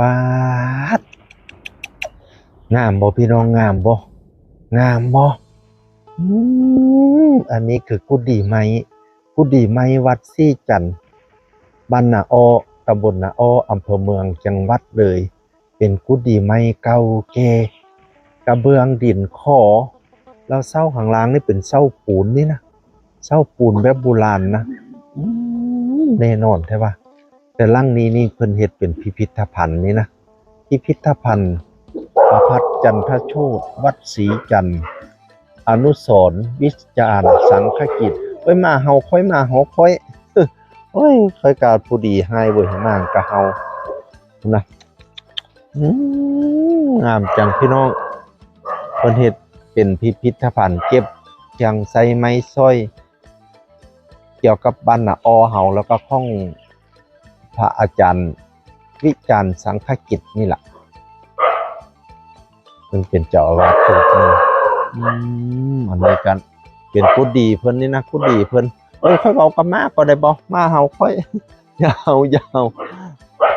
ปาดงามบ่พี่น้องงามบ่งามบ่อันนี้คือกุฏิไม้กุฏิไม้วัดซี่จันบ้านนาออตำบลนาอออำเภอเมืองจังหวัดเลย เป็นกุฏิไม้เก่าแก่กระเบื้องดินขอ แล้วเสาข้างล่างนี่เป็นเสาปูนนี่นะเสาปูนแบบโบราณนะแน่นอนใช่ปะ แต่ล่างนี้นี่เพิ่นเฮ็ดเป็นพิพิธภัณฑ์นี่นะพิพิธภัณฑ์ประพัฒจันทโชตวัดศรีจันทร์อนุสรณ์วิจารณ์สังฆกิจเอ้ยมาเฮาค่อยมาเฮาค่อยโอ้ยค่อยกาดผู้ดีให้เว้ยมางกะเฮานะอืมงามจังพี่น้องเพิ่นเฮ็ดเป็นพิพิธภัณฑ์เก็บยังไซไม้สร้อย เกี่ยวกับบ้านนาออเฮาแล้วก็ข้อง พระอาจารย์วิจารณ์สังฆกิจนี่แหละซึ่งเป็นเจ้าอาวาสเพิ่นองอืมอันนี้กันเป็นกุดีเพิ่นนี่นะกุดีเพิ่นเอ้ยค่อยเอากับมาก็ได้บ่มาเฮาค่อยยาวยาว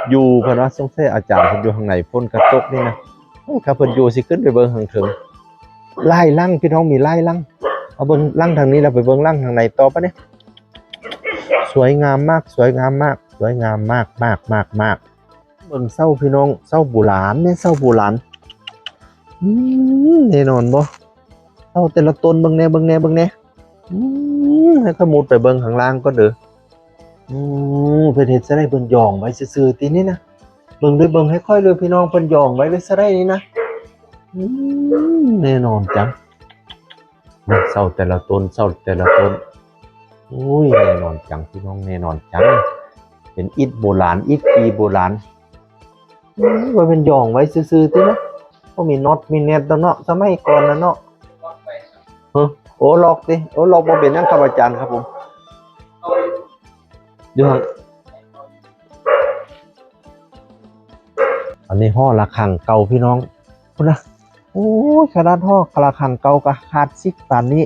อยู่เพิ่นว่าสงสัยอาจารย์เพิ่นอยู่ข้างในพ่นกระตกนี่นะโอ้ยถ้าเพิ่นอยู่สิขึ้นไปเบิ่งข้างถึงไล่ลั่งพี่น้องมีไล่ลั่งเอาเบิ้งลั่งทางนี้เราไปเบิ้งลั่งทางไหนต่อปะเนี่ยสวยงามมากสวยงามมาก สวยงามมากมากมากมากเบิ้งเศร้าพี่น้องเศร้าโบุหลานเนี่ยเศร้าโบุหลานอืมแน่นอนบ่เศร้าแต่ละต้นเบิ้งแน่เบิ้งแน่เบิ้งแน่อืมให้ขมุดไปเบิ้งข้างล่างก็เด้ออืมเพิ่นเฮ็ดซะได้เพิ่นยองไว้ซื่อๆตีนี้นะเบิ้งด้วยเบิ้งให้ค่อยเลยพี่น้องเพิ่นยองไว้เลยซะได้นี่นะอืมแน่นอนจังเศร้าแต่ละต้นเศร้าแต่ละต้นอุ้ยแน่นอนจังพี่น้องแน่นอนจัง เป็นอิฐโบราณอิฐปีโบราณอืมไว้เป็นย่องไว้ซื่อๆตินะก็มีน็อตมีเน็ตเนาะสมัยก่อนนะเนาะฮ้อโอ้ล็อกดิโอ้ล็อกบ่เป็นหยังครับอาจารย์ครับผมอยู่ข้างอันนี้ห่อระฆังเก่าพี่น้องคุณนะโอ้ยขนาดห่อระคังเก่ากะขาดซิกปานนี้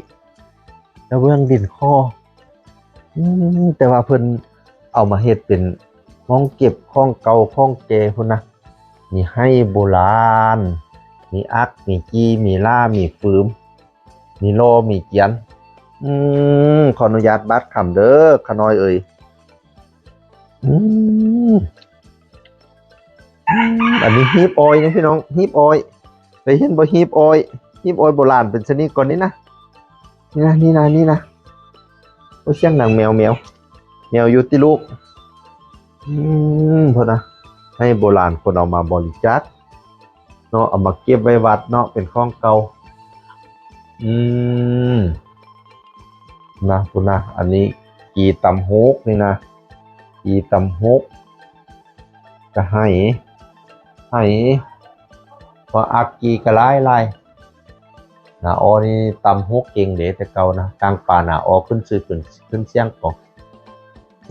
แล้วเบื้องดินคออืมแต่ว่าเพิ่น เอามาเฮ็ดเป็นห้องเก็บข้องเก่าข้องแก่พุ่นนะมีให้โบราณ มีอัก มีจีมีล่า มีฟืม มีโล มีเกียน อืม ขออนุญาตบัดคำเด้อขน้อยเอ่ยอืมอันนี้ฮีบออยนะพี่น้องฮีบออยเคยเห็นบ่ฮีบออยฮีบออยโบราณเป็นชนิดก่อนนี้นะ นี่นะนี่นะนี่นะโอ้เสียงหนังแมวแมว แมวยู่ที่ลูก อืมพอนะ ให้โบราณคนเอามาบริจาคเนาะเอามาเก็บไว้วัดเนาะเป็นของเก่า อืม นะคุณนะ อันนี้กีตำฮกนี่นะกีตำฮกก็ให้ ให้พออักกีกระไล่ไล่หนาออนี่ตำฮกเก่งเดแต่เก่านะกลางป่าหนาออขึ้นซื้อขึ้นขึ้นเสียงก่อน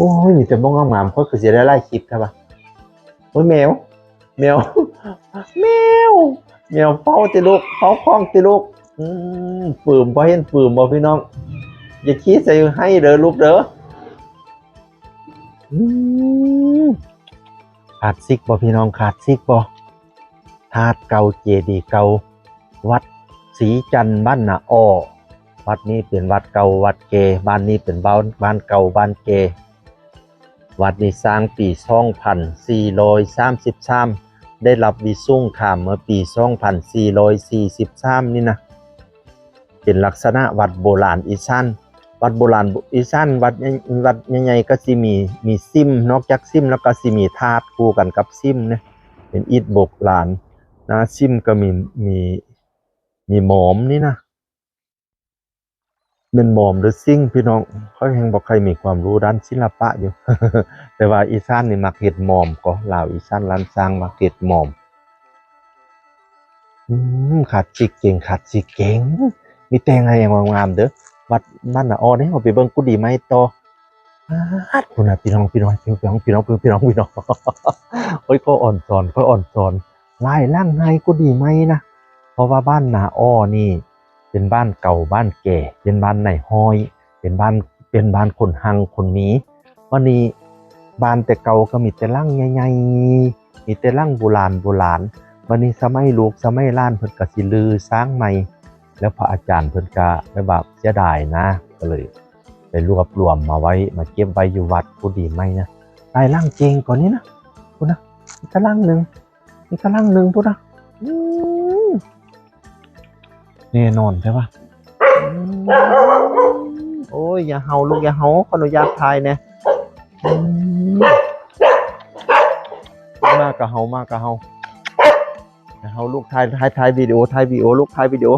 โอ้ยมีแต่บ้องงามๆเพราะคือจะได้ไล่คลิปครับปะโอ้ยแมว แมว แมว แมวเฝ้าติลูกเฝ้าคล้องติลูกอืมฝืมพอเห็นฝืมบ่พี่น้อง อย่าคิดใส่ให้เด้อลูกเด้ออืมขาดซิกบ่พี่น้องขาดซิกบ่ธาตุเก่าเจดีเก่าวัดศรีจันทร์บ้านนาอ้อวัดนี้เป็นวัดเก่าวัดเกบ้านนี้เป็นบ้านบ้านเก่าบ้านเก วัดนี้สร้างปี2433ได้รับวิสุ่งขามเมื่อปี2443นี่นะเป็นลักษณะวัดโบราณอีสานวัดโบราณอีสานวัดวัดใหญ่ๆก็สิมีมีซิมนอกจากซิมแล้วก็สิมีธาตุคู่กันกับซิมเนี่ยเป็นอิฐโบราณนะซิมก็มีมีมีหมอมนี่นะ เป็นหมอมหรือซิ่งพี่น้องเขาแห่งบอกใครมีความรู้ด้านศิลปะอยู่ แต่ว่าอีสานนี่มักเฮ็ดหมอมก็ลาวอีสานล้านสร้างมักเฮ็ดหมอมขาดจิกเก่งขาดจิกเก่งมีแต่งอะไรอย่างงามๆเด้อวัดบ้านน่ะอ๋อเด้เอาไปเบิ่งกุฏิไม้ต่ออาดคุณน่ะพี่น้องพี่น้องพี่น้องพี่น้องพี่น้องพี่น้องโอ้ยก็อ่อนสอนก็อ่อนสอนไล่ล่างในกุฏิไม้นะเพราะว่าบ้านนาอ้อนี่ เป็นบ้านเก่าบ้านแก่ เป็นบ้านไหนห้อย เป็นบ้านเป็นบ้านคนหังคนมีวันนี้บ้านแต่เก่าก็มีแต่ล่างใหญ่มีแต่ร่างโบราณโบราณวันนี้สมัยลูกสมัยล้านเพิ่นก็สิลือสร้างใหม่ แล้วพระอาจารย์เพิ่นก็ได้แบบเสียดายนะก็เลยไปรวบรวมมาไว้มาเก็บไว้อยู่วัดผู้ดีไหมนะได้ร่างจริงก่อนนี้นะพูดนะมีกระลังหนึ่งมีกระลังหนึ่งพูดนะอื แน่นอนใช่ปะโอ้ยอย่าเห่าลูกอย่าเห่าขออนุญาตทายเนี่ยอืมมากกะเห่ามากกะเห่าอย่าเห่าลูกถ่ายถ่ายถ่ายวิดีโอถ่ายวิดีโอลูกถ่ายวิดีโอ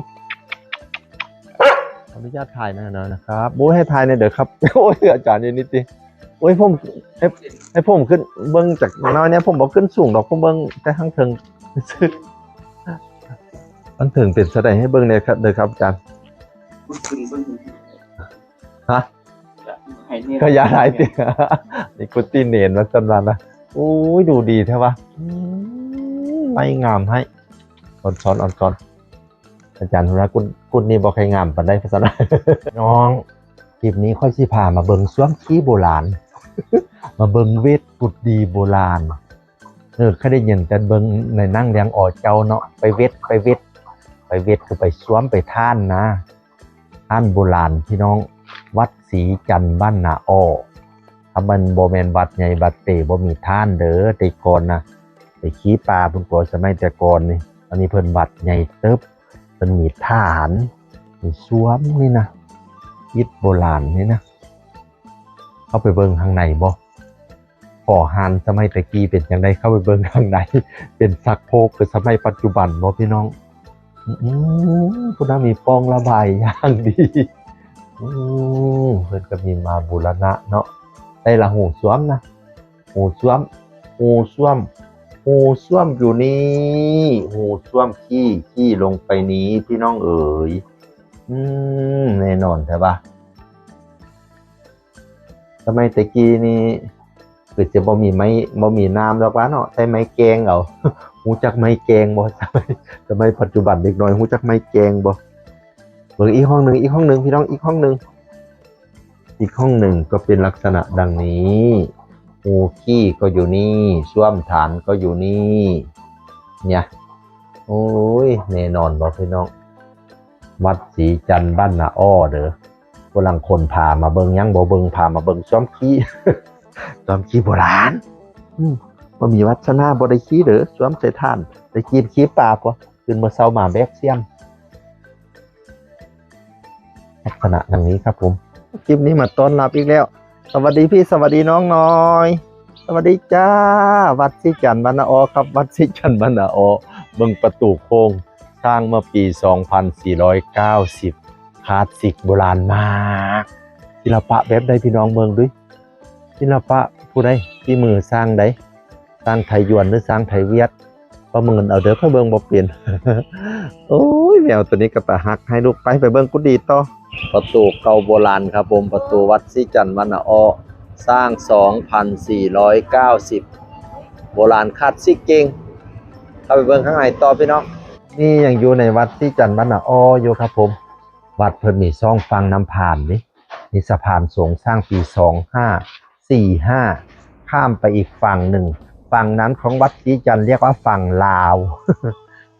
ขออนุญาตถ่ายหนะนะนะครับโอ้ยให้ถ่ายในเดี๋ยวครับ โอ้ยอาจารย์นี่นิดดิโอ้ยผมให้ให้ผมขึ้นเบิ้องจากน้อยเนี่ยผมบอกขึ้นสูงดอกผมเบิ้องแต่ข้างเทิง ซื้อข้างเทิงเป็นแสดงให้เบิ้งเลยครับเด้อครับอาจารย์คุณคุณคุณฮะให้เนี่ยขยายหลายเตียนี่กุฏิเนนมาสำนันนะโอ้ยดูดีแท้วะอืมไม่งามให้อ่อนซ้อนอ่อนซ้อนอาจารย์ธุระกุณกุณนี่บอกใครงามปันได้ภาษาไทยน้องคลิปนี้ค่อยสิพามาเบิงสวมขี้โบราณ มาเบิงเวทกุดดีโบราณเออเคยได้ยินแต่เบิงในนั่งเลี้ยงอ่อเจ้าเนาะไปเวทไปเวทไป เวทคือไปสวมไปท่านนะ ท่านโบราณพี่น้องวัดศรีจันทร์บ้านนาอ้อถ้ามันโบแมนวัดใหญ่วัดเตบ่มีท่านเด้อแต่ก่อนนะไปขี้ปลาเพิ่นกลัวสมัยแต่ก่อนนี่อันนี้เพิ่นวัดใหญ่เติบมันมีฐานมีสวมนี่นะยิดโบราณนี่นะเข้าไปเบิ่งข้างในบ่ขอหานสมัยตะกี้เป็นยังไงเข้าไปเบิ่งข้างในเป็นสักโพกคือสมัยปัจจุบันบ่พี่น้อง อืมคุณน่ามีปองระบายอย่างดีเพิ่นก็มีมาบูรณะเนาะได้ละหูสวมนะหูสวมหูสวมหูสวมอยู่นี่หูสวมขี้ขี้ลงไปนี้พี่น้องเอ๋ยอืมแน่นอนใช่ปะทำไมตะกี้นี่ คือจะบ่มีไม้บ่มีน้ำแล้ววะเนาะใช้ไม้แกงเอาหูจักไม้แกงบ่สมัยสมัยปัจจุบันเด็กน้อยหูจักไม้แกงบ่เบิ่งอีกห้องหนึ่งอีกห้องหนึ่งพี่น้องอีกห้องหนึ่งอีกห้องหนึ่งก็เป็นลักษณะดังนี้หูขี้ก็อยู่นี่ส้วมฐานก็อยู่นี่เนี่ยโอ้ยแน่นอนบอกพี่น้อง วัดศรีจันทร์บ้านนาอ้อเด้อกำลังคนพามาเบิงยังบ่เบิงพามาเบิงซ้อมขี้ ซ้อมขี้โบราณอืมบ่มีวัฒนาบ่ได้ขี้เด้อซ้อมใส่ท่านได้กินขี้ปลาปะขึ้นมาเซามาแบกเสียมลักษณะดังนี้ครับผมคลิปนี้มาต้อนรับอีกแล้ว สวัสดีพี่สวัสดีน้องน้อย สวัสดีจ้า วัดสิจันทร์บรรณาออครับ วัดสิจันทร์บรรณาออเบิงประตูโค้งสร้างเมื่อปี 2490คลาสสิกโบราณมากศิลปะแบบใดพี่น้องเมืองด้วย ศิลปะผู้ใดที่มือสร้างใดสร้างไทยยวนหรือสร้างไทยเวียดประเมินเอาเด้อค่อยเบิ่งบ่เปลี่ยนโอ้ยแมวตัวนี้ก็ตะหักให้ลูกไปไปเบิ่งกุฏิต่อประตูเก่าโบราณครับผมประตูวัดสิจันทร์วันนาออสร้าง 2,490 โบราณคลาสสิกเก่งเข้าไปเบิ่งข้างในต่อพี่น้องนี่ยังอยู่ในวัดสิจันทร์วันนาอออยู่ครับผม วัดเพิ่นมีซ่องฟังน้ำผ่านนี่มีสะพานสูงสร้างปี 2545ข้ามไปอีกฝั่งหนึ่ง ฝั่งนั้นของวัดสิจันเรียกว่าฝั่งลาว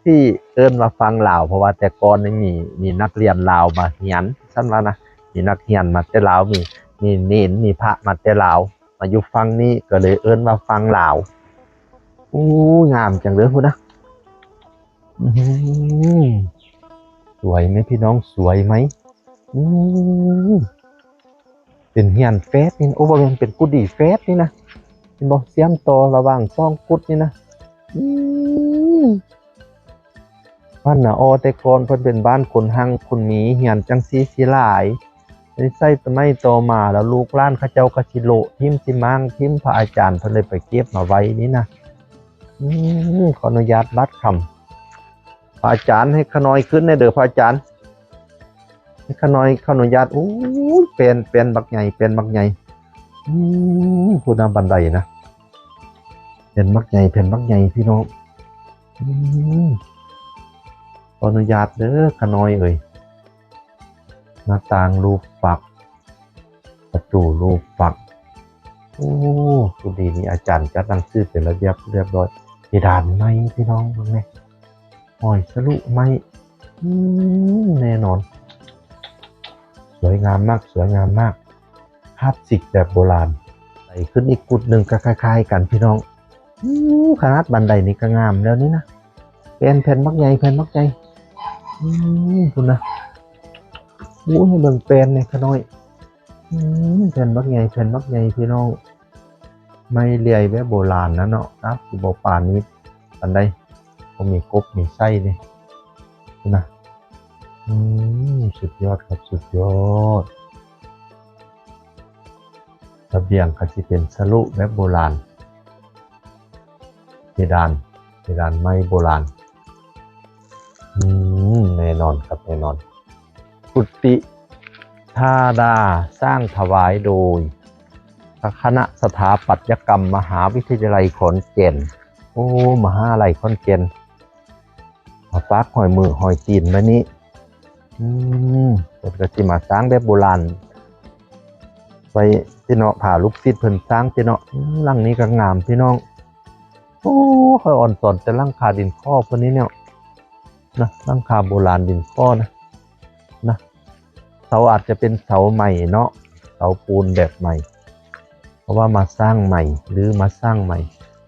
ที่เอิ้นว่าฟังลาว เพราะว่าแต่ก่อนนี่มีมีนักเรียนลาวมาเรียนสั้นว่านะมีนักเรียนมาแต่ลาวมีมีเนนมีพระมาแต่ลาว มาอยู่ฟังนี้ก็เลยเอิ้นว่าฟังลาวอู้งามจังเลยพูดนะสวยไหมพี่น้องสวยไหมอือ เป็นเฮียนเฟสนี่โอ้บ่แมนเป็นกุฏิเฟสนี่นะเป็นบ่เสียมต่อระหว่างซ่องกุดนี่นะบ้านนาออแต่ก่อนเพิ่นเป็นบ้านคนหังคนหมีเหียนจังซีสิหลายได้ใส่สมัยต่อมาแล้วลูกล้านเขาเจ้าก็สิโลทิมสิมังทิมพระอาจารย์เพิ่นเลยไปเก็บมาไว้นี่นะอืขออนุญาตบัดคำพระอาจารย์ให้ขน้อยขึ้นในเด้อพระอาจารย์ ให้ขน้อยขออนุญาตโอ้ยเป็นเป็นบักใหญ่เป็นบักใหญ่อผู้นำบันไดนะเป็นบักใหญ่เป็นบักใหญ่พี่น้องอืมขออนุญาตเด้อขน้อยเอ่ยหน้าต่างรูปปัก ประตูรูปปักโอ้สุดีนี่อาจารย์จัดหนังสือเป็นระเบียบเรียบร้อยดานไม้พี่น้องเบิ่งแม่หอยสลุไม้อืมแน่นอน วยงามมากสวยงามมากคลาสสิกแบบโบราณใส่ขึ้นอีกกุดหนึ่งก็คล้ายๆ กันพี่น้องอขนาดบันไดนี่ก็งามแล้วนี่นะเป็นแผ่นมักใหญ่แผ่นมักใหญ่คุณนะอู้ให้เบิ่งเป็นเนี่ยขน้อยแผ่นมักใหญ่แผ่นมักใหญ่พี่น้องไม่เลียแบบโบราณนะเนาะนะสิบป่านนี้ปันไดก็มีกบมีไส้เนี่ยนะ สุดยอดครับสุดยอดระเบียงก็จะเป็นสลุแบบโบราณเพดานเพดานไม้โบราณอืมแน่นอนครับแน่นอน กุฏิธาดาสร้างถวายโดยคณะสถาปัตยกรรมมหาวิทยาลัยขอนแก่น โอ้ มหาลัยขอนแก่นมาปักหอยมือหอยตีนมานี้ อืมเพิ่นก็สิมาสร้างแบบโบราณไว้ที่เนาะผ่าลูกศิษย์เพิ่นสร้างที่เนาะอืมหลังนี้ก็งามพี่น้อง โอ้ค่อยอ่อนสอนแต่หลังคาดินข้อพวกนี้เนี่ยนะหลังคาโบราณดินข้อนะนะเสาอาจจะเป็นเสาใหม่เนาะเสาปูนแบบใหม่ เพราะว่ามาสร้างใหม่หรือมาสร้างใหม่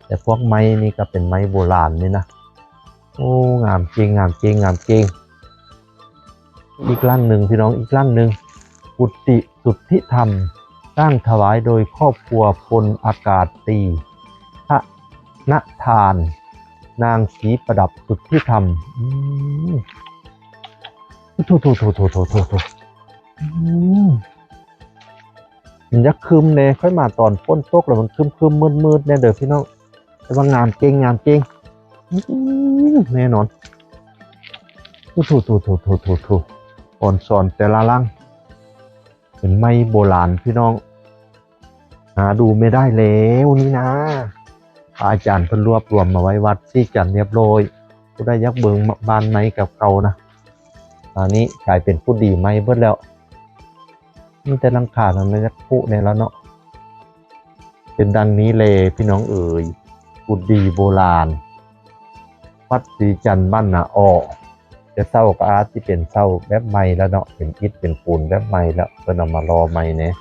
แต่พวกไม้นี่ก็เป็นไม้โบราณนี่นะโอ้งามจริงงามจริงงามจริง อีกร่างหนึ่งพี่น้องอีกร่างหนึ่งกุฏิสุทธิธรรมสร้างถวายโดยครอบครัวพลอากาศตีพระนทาน นางศรีประดับสุทธิธรรมอืมโถโถโถโถโถโถโถอืมมันจะคืมเนี่ยค่อยมาตอนฝนตกแล้วมันคืมคืมมืดมืดเนี่ยเด้อพี่น้องแต่ว่างามเก่งงามเก่งแน่นอนถโถโถโถโถโถโถอ่อน สอนแต่ละลังเป็นไม้โบราณพี่น้อง หาดูไม่ได้แล้วนี่นะอาจารย์เพิ่นรวบรวมมาไว้วัดซี่กันเรียบร้อยผู้ได้ยักเบิงบ้านไม้กับเก่านะตอนนี้กลายเป็นผู้ดีไม้เบิดแล้วมีแต่ลังคาทำไมจะพุเนี่ยแล้วเนาะเป็นดังนี้เลยพี่น้องเอ๋ยกุดีโบราณวัดศรีจันทร์บ้านนาออ จะเศร้าก็อาร์ตที่เป็นเศร้าแบบใหม่แล้วเนาะเป็นอิฐเป็นปูนแบบใหม่แล้วเพิ่นเอามารอใหม่เนี่ย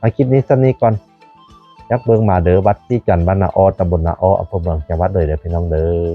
มาคลิปนี้สักนี้ก่อนยักเบิงมาเด้อวัดที่จันทร์บ้านนาออตำบลนาอออำเภอเมืองจังหวัดเลยเด้อพี่น้องเด้อ